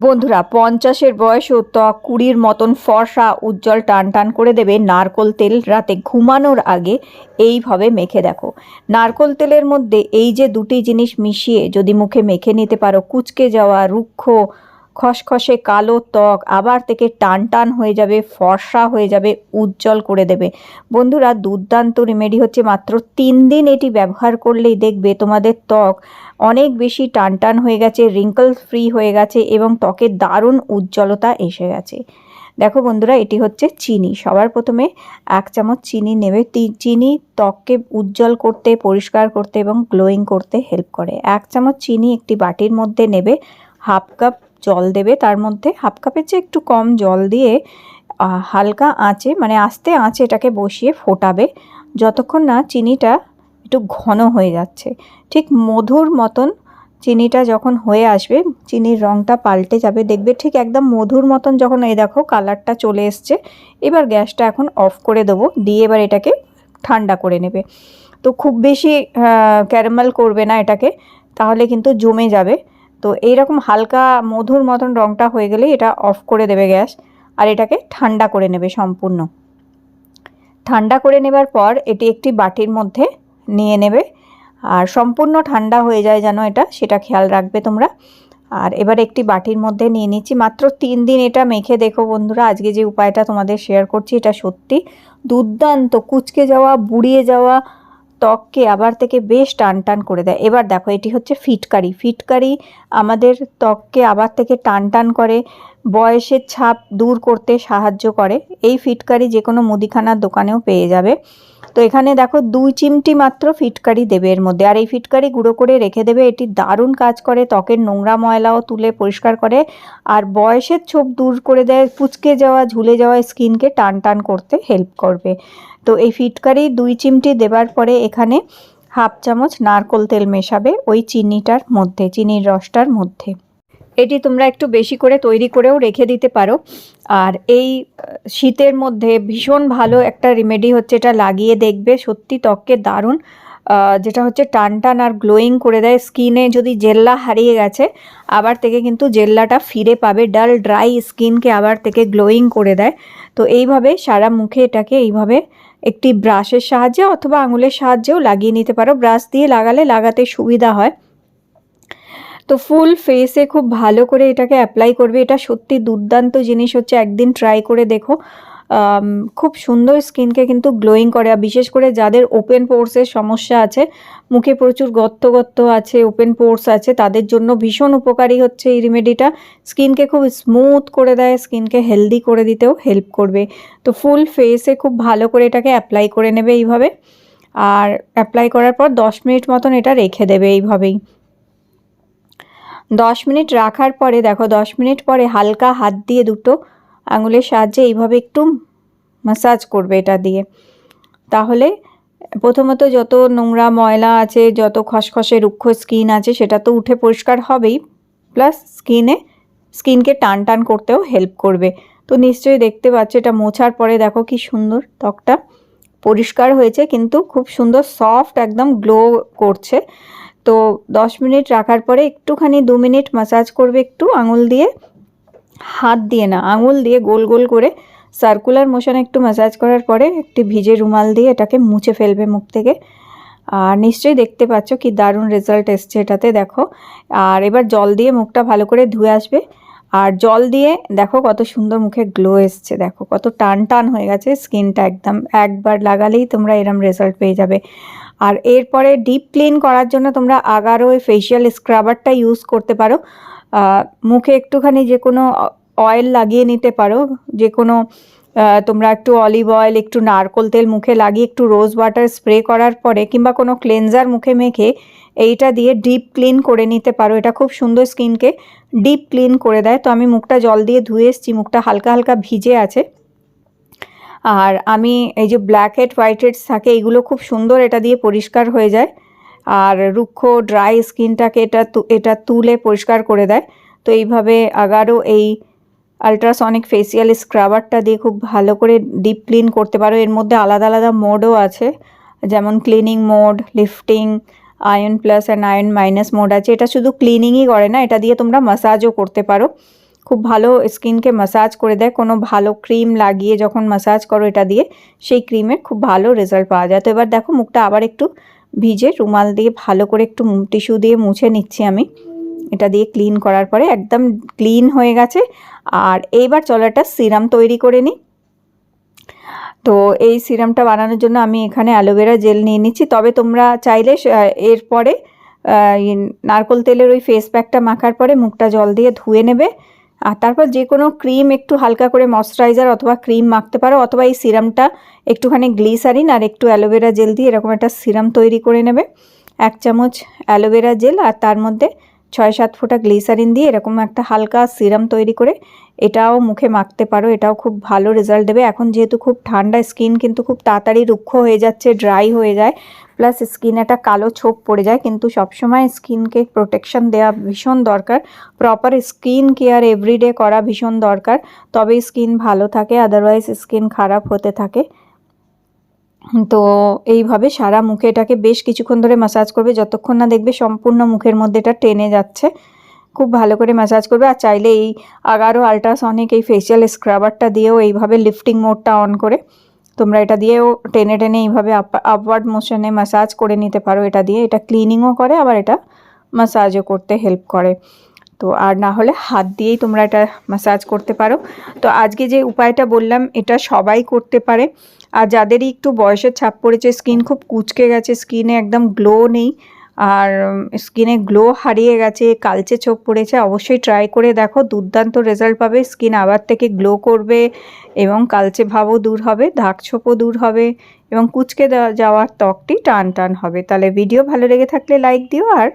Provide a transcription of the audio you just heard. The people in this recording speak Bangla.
বন্ধুরা, পঞ্চাশের বয়সেও ত্বক কুড়ির মতন ফর্সা, উজ্জ্বল টান টান করে দেবে নারকোল তেল রাতে ঘুমানোর আগে। এইভাবে মেখে দেখো। নারকোল তেলের মধ্যে এই যে দুটি জিনিস মিশিয়ে যদি মুখে মেখে নিতে পারো, কুচকে যাওয়া, রুক্ষ খসখসে কালো ত্বক, আবার থেকে টান টান হয়ে যাবে, ফর্সা হয়ে যাবে, উজ্জ্বল করে দেবে। বন্ধুরা, দুর্দান্ত রেমেডি হচ্ছে মাত্র তিন দিন এটি ব্যবহার করলেই দেখবে তোমাদের ত্বক অনেক বেশি টান টান হয়ে গেছে রিঙ্কল ফ্রি হয়ে গেছে এবং ত্বকের দারুণ উজ্জ্বলতা এসে গেছে। দেখো বন্ধুরা, এটি হচ্ছে চিনি। সবার প্রথমে এক চামচ চিনি নেবে। চিনি ত্বককে উজ্জ্বল করতে, পরিষ্কার করতে এবং গ্লোয়িং করতে হেল্প করে। এক চামচ চিনি একটি বাটির মধ্যে নেবে। হাফ কাপ জল দেবে, তার মধ্যে হাফ কাপের চেয়ে একটু কম জল দিয়ে হালকা আঁচে মানে আস্তে আঁচে এটাকে বসিয়ে ফোটাবে। যতক্ষণ না চিনিটা একটু ঘন হয়ে যাচ্ছে। ঠিক মধুর মতন চিনিটা যখন হয়ে আসবে, চিনির রঙটা পাল্টে যাবে। দেখবে ঠিক একদম মধুর মতন যখন, এই দেখো কালারটা চলে এসছে। এবার গ্যাসটা এখন অফ করে দেবো, দিয়ে এবার এটাকে ঠান্ডা করে নেবে। তো খুব বেশি ক্যারামেল করবে না এটাকে, তাহলে কিন্তু জমে যাবে। তো এইরকম হালকা মধুর মতন রঙটা হয়ে গেলেই এটা অফ করে দেবে গ্যাস আর এটাকে ঠান্ডা করে নেবে সম্পূর্ণ। ঠান্ডা করে নেবার পর এটি একটি বাটির মধ্যে নিয়ে নেবে আর সম্পূর্ণ ঠান্ডা হয়ে যায় যেন এটা, সেটা খেয়াল রাখবে তোমরা। আর এবার একটি বাটির মধ্যে নিয়ে নিচ্ছি। মাত্র তিন দিন এটা মেখে দেখো বন্ধুরা, আজকে যে উপায়টা তোমাদের শেয়ার করছি এটা সত্যি দুর্দান্ত। কুচকে যাওয়া, বুড়িয়ে যাওয়া ত্বককে আবার থেকে বেশ টান টান করে দেয়। এবার দেখো, এটি হচ্ছে ফিটকারি। ফিটকারি আমাদের ত্বককে আবার থেকে টান টান করে, বয়সের ছাপ দূর করতে সাহায্য করে। এই ফিটকারি যে কোনো মুদিখানার দোকানেও পেয়ে যাবে। তো এখানে দেখো, দুই চিমটি মাত্র ফিটকারি দেবে এর মধ্যে। আর এই ফিটকারি গুঁড়ো করে রেখে দেবে, এটি দারুণ কাজ করে, ত্বকের নোংরা ময়লাও তুলে পরিষ্কার করে। আর বয়সের ছোপ দূর করে দেয়, পুচকে যাওয়া, ঝুলে যাওয়া স্কিনকে টান টান করতে হেল্প করবে। তো এই ফিটকারি দুই চিমটি দেবার পরে এখানে হাফ চামচ নারকোল তেল মেশাবে ওই চিনিটার মধ্যে, চিনির রসটার মধ্যে। এটি তোমরা একটু বেশি করে তৈরি করেও রেখে দিতে পারো। আর এই শীতের মধ্যে ভীষণ ভালো একটা রেমেডি হচ্ছে এটা লাগিয়ে দেখবে, সত্যি ত্বককে দারুণ যেটা হচ্ছে টান টান আর গ্লোয়িং করে দেয়। স্কিনে যদি জেল্লা হারিয়ে গেছে, আবার থেকে কিন্তু জেল্লাটা ফিরে পাবে, ডাল ড্রাই স্কিনকে আবার থেকে গ্লোয়িং করে দেয়। তো এইভাবে সারা মুখে এটাকে এইভাবে একটি ব্রাশের সাহায্যে অথবা আঙুলের সাহায্যেও লাগিয়ে নিতে পারো। ব্রাশ দিয়ে লাগালে লাগাতে সুবিধা হয়। তো ফুল ফেসে খুব ভালো করে এটাকে অ্যাপ্লাই করবে। এটা সত্যি দুর্দান্ত জিনিস হচ্ছে, একদিন ট্রাই করে দেখো। খুব সুন্দর স্কিনকে কিন্তু গ্লোয়িং করে, আর বিশেষ করে যাদের ওপেন পোর্সের সমস্যা আছে, মুখে প্রচুর গর্ত গর্ত আছে, ওপেন পোর্স আছে, তাদের জন্য ভীষণ উপকারী হচ্ছে এই রেমেডিটা। স্কিনকে খুব স্মুথ করে দেয়, স্কিনকে হেলদি করে দিতেও হেল্প করবে। তো ফুল ফেসে খুব ভালো করে এটাকে অ্যাপ্লাই করে নেবে এইভাবে, আর অ্যাপ্লাই করার পর দশ মিনিট মতন এটা রেখে দেবে এইভাবেই। দশ মিনিট রাখার পরে, দেখো দশ মিনিট পরে হালকা হাত দিয়ে দুটো আঙুলের সাহায্যে এইভাবে একটু মাসাজ করবে এটা দিয়ে। তাহলে প্রথমত যত নোংরা ময়লা আছে, যত খসখসে, রুক্ষ স্কিন আছে, সেটা তো উঠে পরিষ্কার হবেই। প্লাস স্কিনে স্কিনকে টান টান করতেও হেল্প করবে। তো নিশ্চয়ই দেখতে পাচ্ছ, এটা মোছার পরে দেখো কি সুন্দর ত্বকটা পরিষ্কার হয়েছে, কিন্তু খুব সুন্দর সফট একদম গ্লো করছে। তো দশ মিনিট রাখার পরে একটুখানি দু মিনিট মাসাজ করবে একটু আঙুল দিয়ে। হাত দিয়ে না, আঙুল দিয়ে গোল গোল করে সার্কুলার মোশন একটু ম্যাসাজ করার পরে একটি ভিজে রুমাল দিয়ে এটাকে মুছে ফেলবে মুখ থেকে। আর নিশ্চয়ই দেখতে পাচ্ছ কি দারুণ রেজাল্ট এসছে এটাতে, দেখো। আর এবার জল দিয়ে মুখটা ভালো করে ধুয়ে আসবে। আর জল দিয়ে দেখো কত সুন্দর মুখে গ্লো এসছে, দেখো। কত টান টান হয়ে গেছে স্কিনটা একদম। একবার লাগালেই তোমরা এরম রেজাল্ট পেয়ে যাবে। আর এরপরে ডিপ ক্লিন করার জন্য তোমরা আগারও ওই ফেশিয়াল স্ক্রাবারটা ইউজ করতে পারো। মুখে একটুখানি যে কোনো অয়েল লাগিয়ে নিতে পারো। যে কোনো তোমরা একটু অলিভ অয়েল একটু নারকোল তেল মুখে লাগিয়ে একটু রোজ ওয়াটার স্প্রে করার পরে কিংবা কোনো ক্লেনজার মুখে মেখে এইটা দিয়ে ডিপ ক্লিন করে নিতে পারো। এটা খুব সুন্দর স্কিনকে ডিপ ক্লিন করে দেয়। তো আমি মুখটা জল দিয়ে ধুয়ে এসেছি। মুখটা হালকা হালকা ভিজে আছে। আর আমি এই যে ব্ল্যাক হেড হোয়াইট হেডস থাকে এগুলো খুব সুন্দর এটা দিয়ে পরিষ্কার হয়ে যায়। আর রুক্ষ ড্রাই স্কিনটাকে এটা এটা তুলে পরিষ্কার করে দেয়। তো এইভাবে আগারও এই আলট্রাসনিক ফেসিয়াল স্ক্রাবারটা দিয়ে খুব ভালো করে ডিপ ক্লিন করতে পারো। এর মধ্যে আলাদা আলাদা মোডও আছে, যেমন cleaning mode, lifting, ion plus and ion minus mode আছে। এটা শুধু ক্লিনিংই করে না, এটা দিয়ে তোমরা মাসাজও করতে পারো। খুব ভালো স্কিনকে মাসাজ করে দেয়। কোনো ভালো ক্রিম লাগিয়ে যখন মাসাজ করো এটা দিয়ে, সেই ক্রিমের খুব ভালো রেজাল্ট পাওয়া যায়। তো এবার দেখো মুখটা আবার একটু ভিজে রুমাল দিয়ে ভালো করে একটু টিস্যু দিয়ে মুছে নিচ্ছি আমি। এটা দিয়ে ক্লিন করার পরে একদম ক্লিন হয়ে গেছে। আর এইবার চলো একটা সিরাম তৈরি করে নিই। তো এই সিরামটা বানানোর জন্য আমি এখানে অ্যালোভেরা জেল নিয়ে নিচ্ছি। তবে তোমরা চাইলে এরপরে নারকোল তেলের ওই ফেস প্যাকটা মাখার পরে মুখটা জল দিয়ে ধুয়ে নেবে। আর তারপর যে কোনো ক্রিম একটু হালকা করে ময়শ্চারাইজার অথবা ক্রিম মাখতে পারো, অথবা এই সিরামটা একটুখানি গ্লিসারিন আর একটু অ্যালোভেরা জেল দিয়ে এরকম একটা সিরাম তৈরি করে নেবে। এক চামচ অ্যালোভেরা জেল আর তার মধ্যে ছয় সাত ফোঁটা গ্লিসারিন দিয়ে এরকম একটা হালকা সিরাম তৈরি করে এটাও মুখে মাখতে পারো, এটাও খুব ভালো রেজাল্ট দেবে। এখন যেহেতু খুব ঠান্ডা স্কিন কিন্তু খুব তাড়াতাড়ি রুক্ষ হয়ে যাচ্ছে ড্রাই হয়ে যায় প্লাস স্কিন একটা কালো ছোপ পড়ে যায়, কিন্তু সবসময় স্কিনকে প্রোটেকশন দেওয়া ভীষণ দরকার। প্রপার স্কিন কেয়ার এভরিডে করা ভীষণ দরকার। তবেই স্কিন ভালো থাকে আদারওয়াইজ স্কিন খারাপ হতে থাকে। তো এইভাবে সারা মুখে এটাকে বেশ কিছুক্ষণ ধরে ম্যাসাজ করবে। যতক্ষণ না দেখবে সম্পূর্ণ মুখের মধ্যে এটা টেনে যাচ্ছে। খুব ভালো করে ম্যাসাজ করবে। আর চাইলে এই আগারো আল্ট্রাসনিক এই ফেসিয়াল স্ক্রাবারটা দিয়েও এইভাবে লিফটিং মোডটা অন করে তোমরা এটা দিয়েও টেনে টেনে এইভাবে আপওয়ার্ড মোশনে ম্যাসাজ করে নিতে পারো এটা দিয়ে। এটা ক্লিনিংও করে, আবার এটা ম্যাসাজও করতে হেল্প করে। তো আর না হলে হাত দিয়েই তোমরা এটা ম্যাসাজ করতে পারো। তো আজকে যে উপায়টা বললাম, এটা সবাই করতে পারে। আর যাদেরই একটু বয়সের ছাপ পড়েছে স্কিন খুব কুচকে গেছে স্কিনে একদম গ্লো নেই আর স্কিনে গ্লো হারিয়ে গেছে, কালচে চোখ পড়েছে, অবশ্যই ট্রাই করে দেখো, দুর্দান্ত রেজাল্ট পাবে, স্কিন আবার থেকে গ্লো করবে এবং কালচে ভাবও দূর হবে, দাগ ছোপও দূর হবে এবং কুচকে যাওয়ার ত্বকটি টান টান হবে। তাহলে ভিডিও ভালো লেগে থাকলে লাইক দিও আর